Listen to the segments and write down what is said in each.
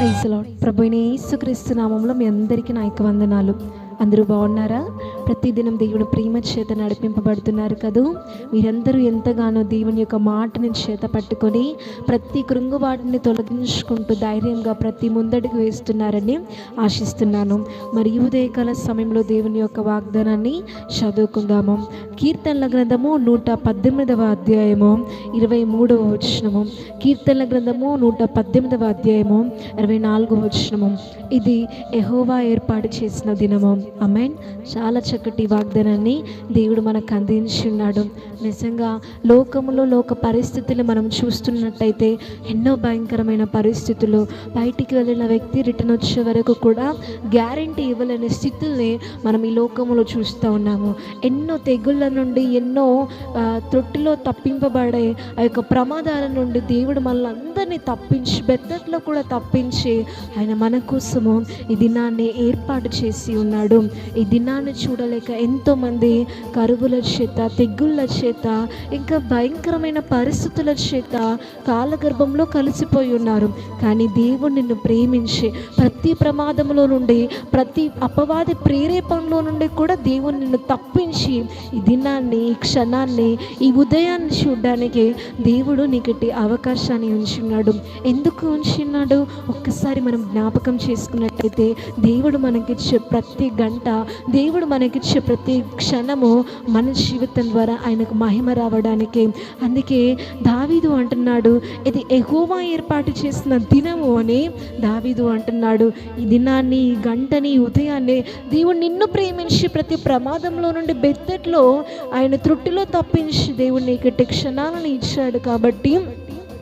Praise ప్రభుని యేసుక్రీస్తు నామంలో మీ అందరికీ నా యొక్క వందనాలు. అందరూ బాగున్నారా? ప్రతిదినం దేవుని ప్రేమ చేత నడిపింపబడుతున్నారు కదూ? మీరందరూ ఎంతగానో దేవుని యొక్క మాటని చేత పట్టుకొని ప్రతి కృంగుబాటుని తొలగించుకుంటూ ధైర్యంగా ప్రతి ముందడుగు వేస్తున్నారని ఆశిస్తున్నాను. మరి ఉదయకాల సమయంలో దేవుని యొక్క వాగ్దానాన్ని చదువుకుందాము. కీర్తనల గ్రంథము నూట పద్దెనిమిదవ అధ్యాయము ఇరవై మూడవ వచనము. కీర్తనల గ్రంథము నూట పద్దెనిమిదవ అధ్యాయము ఇరవై నాలుగవ వచనము. ఇది ఎహోవా ఏర్పాటు చేసిన దినము. అమెన్ చాలా చక్కటి వాగ్దానాన్ని దేవుడు మనకు అందించున్నాడు. నిజంగా లోకములో లోక పరిస్థితులు మనం చూస్తున్నట్టయితే ఎన్నో భయంకరమైన పరిస్థితులు. బయటికి వెళ్ళిన వ్యక్తి రిటర్న్ వచ్చే వరకు కూడా గ్యారంటీ ఇవ్వలేని స్థితుల్ని మనం ఈ లోకములో చూస్తూ ఉన్నాము. ఎన్నో తెగుళ్ళ నుండి ఎన్నో తొట్టిలో తప్పింపబడే ఆ యొక్క ప్రమాదాల నుండి దేవుడు మనల్ని అందరినీ తప్పించి బెత్తట్లో కూడా తప్పించి ఆయన మన కోసము ఈ దినాన్ని ఏర్పాటు చేసి ఉన్నాడు. ఈ దినాన్ని చూడలేక ఎంతోమంది కరువుల చేత తెగుళ్ళ చేత ఇంకా భయంకరమైన పరిస్థితుల చేత కాలగర్భంలో కలిసిపోయి ఉన్నారు. కానీ దేవుడు నిన్ను ప్రేమించి ప్రతి ప్రమాదంలో నుండి ప్రతి అపవాది ప్రేరేపణలో నుండి కూడా దేవుడు నిన్ను తప్పించి ఈ దినాన్ని ఈ క్షణాన్ని ఈ ఉదయాన్ని చూడడానికి దేవుడు నీకటి అవకాశాన్ని ఉంచున్నాడు ఎందుకు ఉంచున్నాడు ఒక్కసారి మనం జ్ఞాపకం చేసుకున్నట్లయితే దేవుడు మనకిచ్చే ప్రతి గంట దేవుడు కలిగించే ప్రతి క్షణము మన జీవితం ద్వారా ఆయనకు మహిమ రావడానికి. అందుకే దావీదు అంటున్నాడు ఇది ఎహోవా ఏర్పాటు చేసిన దినము అని దావీదు అంటున్నాడు. ఈ దినాన్ని ఈ గంటని ఉదయాన్నే దేవుడు నిన్ను ప్రేమించి ప్రతి ప్రమాదంలో నుండి బెత్తట్లో ఆయన త్రుట్టిలో తప్పించి దేవుడు నీకు క్షణాలను ఇచ్చాడు కాబట్టి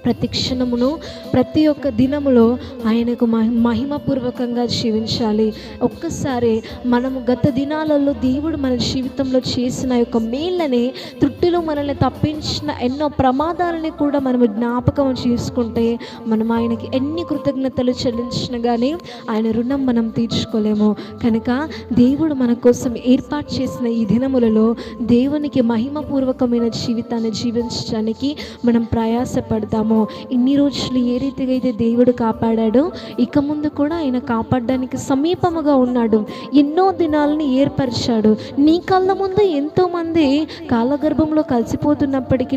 ప్రతి క్షణమును ప్రతి ఒక్క దినములో ఆయనకు మహి మహిమపూర్వకంగా జీవించాలి. ఒక్కసారి మనము గత దినాలలో దేవుడు మన జీవితంలో చేసిన యొక్క మేళ్ళని తృప్తిలో మనల్ని తప్పించిన ఎన్నో ప్రమాదాలని కూడా మనము జ్ఞాపకం చేసుకుంటే మనం ఆయనకి ఎన్ని కృతజ్ఞతలు చెల్లించిన కానీ ఆయన రుణం మనం తీర్చుకోలేము. కనుక దేవుడు మన కోసం ఏర్పాటు చేసిన ఈ దినములలో దేవునికి మహిమపూర్వకమైన జీవితాన్ని జీవించడానికి మనం ప్రయాసపడతాము. ఇన్ని రోజులు ఏ రీతిగా అయితే దేవుడు కాపాడాడో ఇక ముందు కూడా ఆయన కాపాడడానికి సమీపముగా ఉన్నాడు. ఎన్నో దినాలని ఏర్పరిచాడు. నీ కళ్ళ ముందు ఎంతోమంది కాలగర్భంలో కలిసిపోతున్నప్పటికీ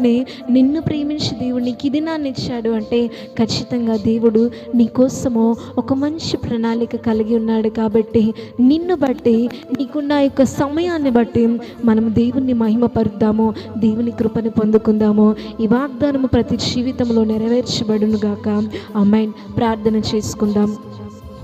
నిన్ను ప్రేమించి దేవుడు నీకు దినాన్ని ఇచ్చాడు అంటే ఖచ్చితంగా దేవుడు నీ కోసము ఒక మంచి ప్రణాళిక కలిగి ఉన్నాడు కాబట్టి నిన్ను బట్టి నీకున్న యొక్క సమయాన్ని బట్టి మనం దేవుణ్ణి మహిమపరుద్దాము దేవుని కృపను పొందుకుందాము. ఈ వాగ్దానము ప్రతి జీవితంలో నెరవేర్చబడును గాక అమ్మాయిన్ ప్రార్థన చేసుకుందాం.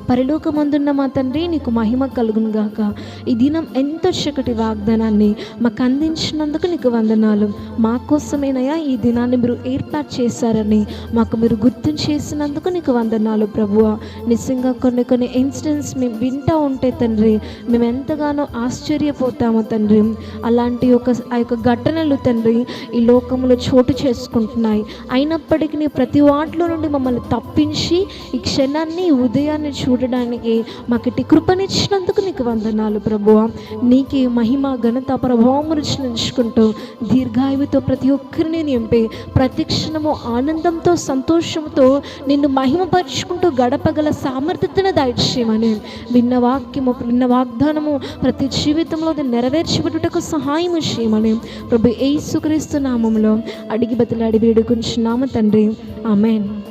పరలోకమందున్న మా తండ్రి నీకు మహిమ కలుగును గాక. ఈ దినం ఎంతో చక్కటి వాగ్దానాన్ని మాకు అందించినందుకు నీకు వందనాలు. మా కోసమేనయా ఈ దినాన్ని మీరు ఏర్పాటు చేశారని మాకు మీరు గుర్తు చేసినందుకు నీకు వందనాలు ప్రభువ. నిజంగా కొన్ని కొన్ని ఇన్సిడెంట్స్ మేము వింటూ ఉంటే తండ్రి మేము ఎంతగానో ఆశ్చర్యపోతాము తండ్రి. అలాంటి ఒక ఆ యొక్క ఘటనలు తండ్రి ఈ లోకంలో చోటు చేసుకుంటున్నాయి. అయినప్పటికీ ప్రతి వాటిలో నుండి మమ్మల్ని తప్పించి ఈ క్షణాన్ని ఉదయాన్ని చూ చూడడానికి మాకు కృపనిచ్చినందుకు నీకు వందనాలు ప్రభువ నీకే మహిమ ఘనత ప్రభావమును చెల్లించుకుంటూ దీర్ఘాయువుతో ప్రతి ఒక్కరిని నింపి ప్రతిక్షణము ఆనందంతో సంతోషంతో నిన్ను మహిమపరుచుకుంటూ గడపగల సామర్థ్యతను దాయిచ్చేయమని విన్న వాక్యము విన్న వాగ్దానము ప్రతి జీవితంలో అది సహాయం చేయమని ప్రభు యేసుక్రీస్తు నామంలో అడిగి బతులాడి వేడుకుంటున్నాము తండ్రి. ఆమెన్.